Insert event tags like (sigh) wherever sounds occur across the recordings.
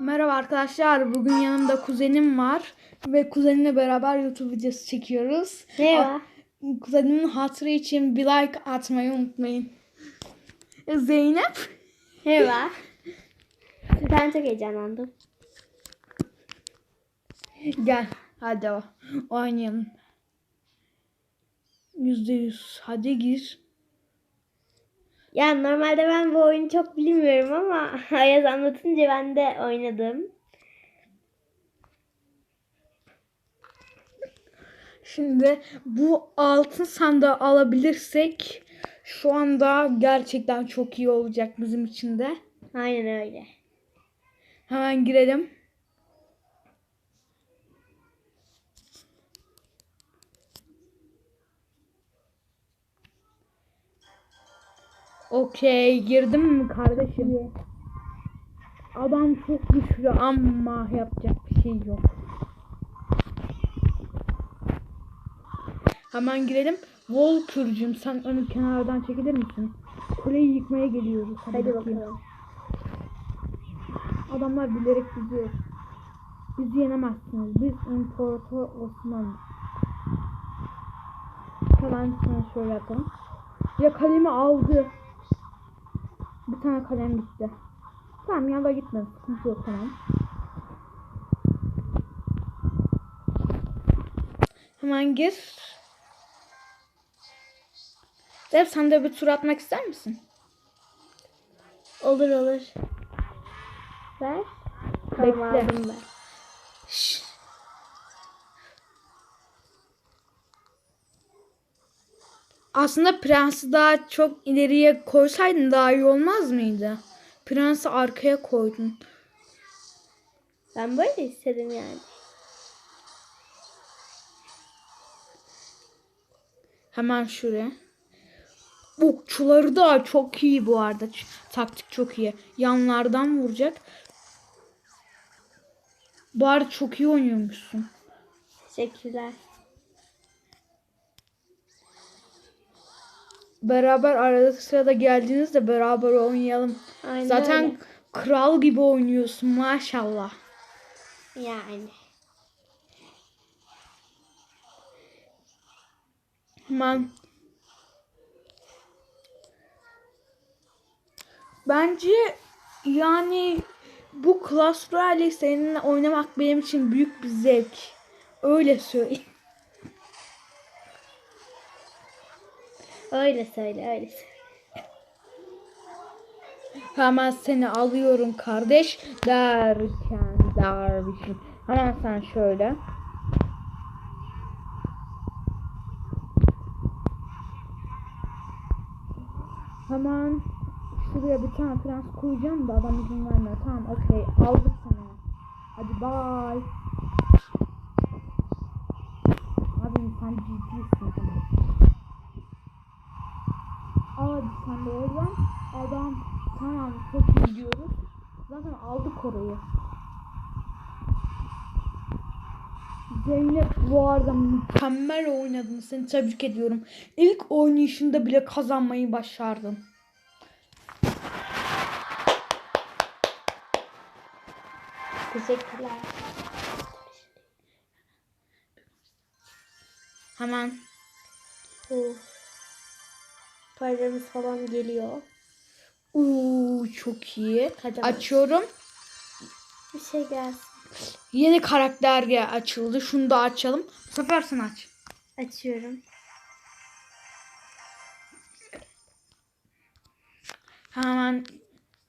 Merhaba arkadaşlar. Bugün yanımda kuzenim var ve kuzenimle beraber YouTube videosu çekiyoruz. Merhaba. Kuzenimin hatırı için bir like atmayı unutmayın. Zeynep. Merhaba. Ben çok heyecanlandım. Gel. Hadi o. Oynayalım. Yüzde yüz. Hadi gir. Ya normalde ben bu oyunu çok bilmiyorum ama (laughs) Ayaz anlatınca ben de oynadım. Şimdi bu altın sandığı alabilirsek şu anda gerçekten çok iyi olacak bizim için de. Aynen öyle. Hemen girelim. Okey girdim mi kardeşim? Adam çok güçlü ama yapacak bir şey yok. Hemen girelim. Volkürcüm sen önü kenardan çekilir misin? Kuleyi yıkmaya geliyoruz. Hadi bakayım. bakalım. Adamlar bilerek bizi bizi yenemezsiniz. Biz İmparator Osmanlı. Hemen sana şöyle yapalım. Ya kalemi aldı. Bir tane kalem gitti. Tamam ya da gitmedi. Sıkıntı yok tamam. Hemen gir. Zeynep sen de bir tur atmak ister misin? Olur olur. Ver. Tamam Bekle. ben. Şşş. Aslında prensi daha çok ileriye koysaydın daha iyi olmaz mıydı? Prensi arkaya koydun. Ben böyle istedim yani. Hemen şuraya. Okçuları da çok iyi bu arada. Taktik çok iyi. Yanlardan vuracak. Arada çok iyi oynuyormuşsun. Teşekkürler. Beraber arada sırada geldiğinizde beraber oynayalım. Aynen Zaten öyle. kral gibi oynuyorsun maşallah. Yani. Hemen Bence yani bu Clash Royale seninle oynamak benim için büyük bir zevk. Öyle söyleyeyim. Öyle söyle öyle söyle. Hemen seni alıyorum kardeş derken dervişim. Hemen sen şöyle. Hemen şuraya bir tane prens koyacağım da adam izin vermiyor. Tamam okey aldık seni. Hadi bye. Abi sen ciddisin tamam. Abi sen de oradan adam tamam çok iyi diyoruz. Zaten aldık orayı. Zeynep bu arada mükemmel oynadın. Seni tebrik ediyorum. İlk oynayışında bile kazanmayı başardın. Teşekkürler. Hemen Uf. Paramız falan geliyor. Uuu çok iyi. Hadi Açıyorum. Bir şey gelsin. Yeni karakter açıldı. Şunu da açalım. Bu sefer sen aç. Açıyorum. Hemen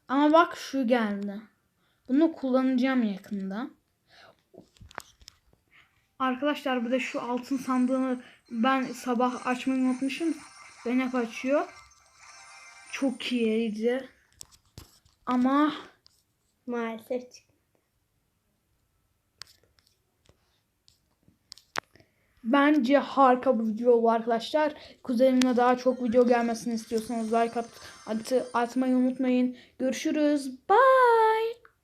ama bak şu geldi. Bunu kullanacağım yakında. Arkadaşlar bir de şu altın sandığını ben sabah açmayı unutmuşum. Zeynep açıyor. Çok iyiydi. Ama Maalesef çıktı. bence harika bir video oldu arkadaşlar. Kuzenimle daha çok video gelmesini istiyorsanız like at, at, atmayı unutmayın. Görüşürüz. Bye.